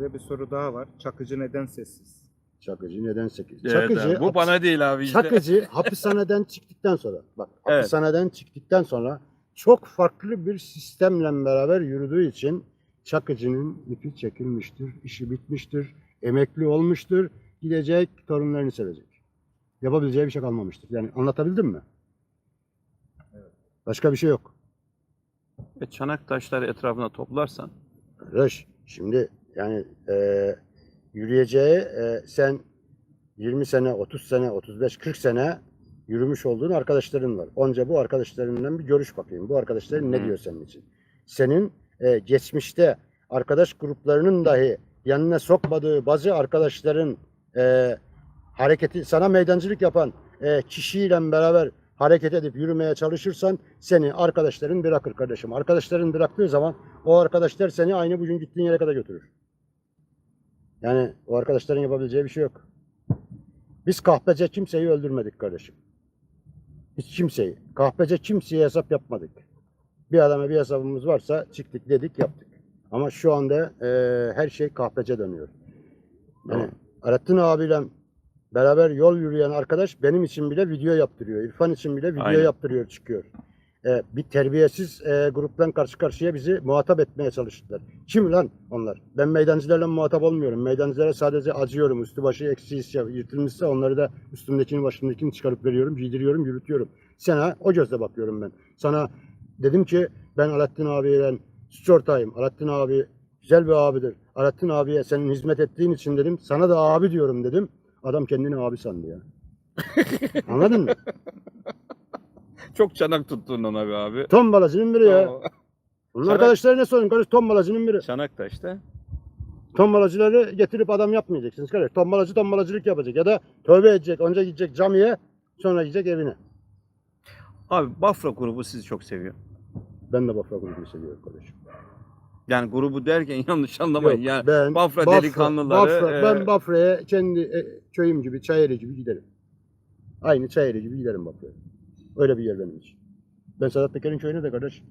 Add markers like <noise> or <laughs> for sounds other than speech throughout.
Size bir soru daha var. Çakıcı neden sessiz? Çakıcı neden sekiz? Evet, Çakıcı, abi, bu hapis- bana değil abi işte. Çakıcı <laughs> hapishaneden çıktıktan sonra bak Evet. hapishaneden çıktıktan sonra çok farklı bir sistemle beraber yürüdüğü için Çakıcı'nın ipi çekilmiştir, işi bitmiştir, emekli olmuştur, gidecek torunlarını sevecek. Yapabileceği bir şey kalmamıştır. Yani anlatabildim mi? Başka bir şey yok. Ve çanak taşları etrafına toplarsan Arkadaş şimdi yani e, yürüyeceği e, sen 20 sene, 30 sene, 35, 40 sene yürümüş olduğun arkadaşların var. Onca bu arkadaşlarından bir görüş bakayım. Bu arkadaşların ne diyor senin için? Senin e, geçmişte arkadaş gruplarının dahi yanına sokmadığı bazı arkadaşların e, hareketi sana meydancılık yapan e, kişiyle beraber hareket edip yürümeye çalışırsan seni arkadaşların bırakır kardeşim. Arkadaşların bıraktığı zaman o arkadaşlar seni aynı bugün gittiğin yere kadar götürür. Yani o arkadaşların yapabileceği bir şey yok. Biz kahpece kimseyi öldürmedik kardeşim. Hiç kimseyi. Kahpece kimseye hesap yapmadık. Bir adama bir hesabımız varsa çıktık dedik yaptık. Ama şu anda e, her şey kahpece dönüyor. Yani Doğru. Alaaddin abiyle beraber yol yürüyen arkadaş benim için bile video yaptırıyor. İrfan için bile video Aynen. yaptırıyor çıkıyor. E, bir terbiyesiz e, gruptan karşı karşıya bizi muhatap etmeye çalıştılar. Kim lan onlar? Ben meydancılarla muhatap olmuyorum. Meydancılara sadece acıyorum. Üstü başı eksiği yırtılmışsa onları da üstümdekini başımdakini çıkarıp veriyorum, giydiriyorum, yürütüyorum. Sana o gözle bakıyorum ben. Sana dedim ki ben Alaaddin abiyle ortağıyım. Alaaddin abi güzel bir abidir. Alaaddin abiye senin hizmet ettiğin için dedim. Sana da abi diyorum dedim. Adam kendini abi sandı ya. <laughs> Anladın mı? Çok çanak tuttun ona be abi. Tom balacının biri ya. Aa, Bunun Sana- arkadaşları ne sorun kardeş? Tom balacının biri. Çanak taşta. Tombalacıları getirip adam yapmayacaksınız kardeş. Tombalacı tombalacılık yapacak ya da tövbe edecek. Önce gidecek camiye sonra gidecek evine. Abi Bafra grubu sizi çok seviyor. Ben de Bafra grubunu seviyorum kardeşim. Yani grubu derken <laughs> yanlış anlamayın. Yok, yani ben Bafra delikanlıları, Bafra- e, ben Bafra'ya kendi e, köyüm gibi, Çayeli gibi giderim. Aynı Çayeli gibi giderim Bafra'ya. Öyle bir yer benim için. Ben Sedat Peker'in köyüne de kardeş.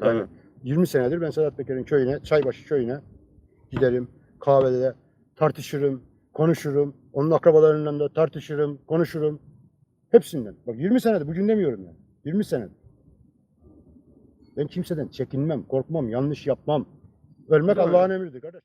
Yani Tabii. 20 senedir ben Sedat Peker'in köyüne, Çaybaşı köyüne giderim. Kahvede tartışırım, konuşurum. Onun akrabalarından da tartışırım, konuşurum. Hepsinden. Bak 20 senedir, bugün demiyorum yani. 20 senedir. Ben kimseden çekinmem, korkmam, yanlış yapmam. Ölmek? Allah'ın emridir kardeş.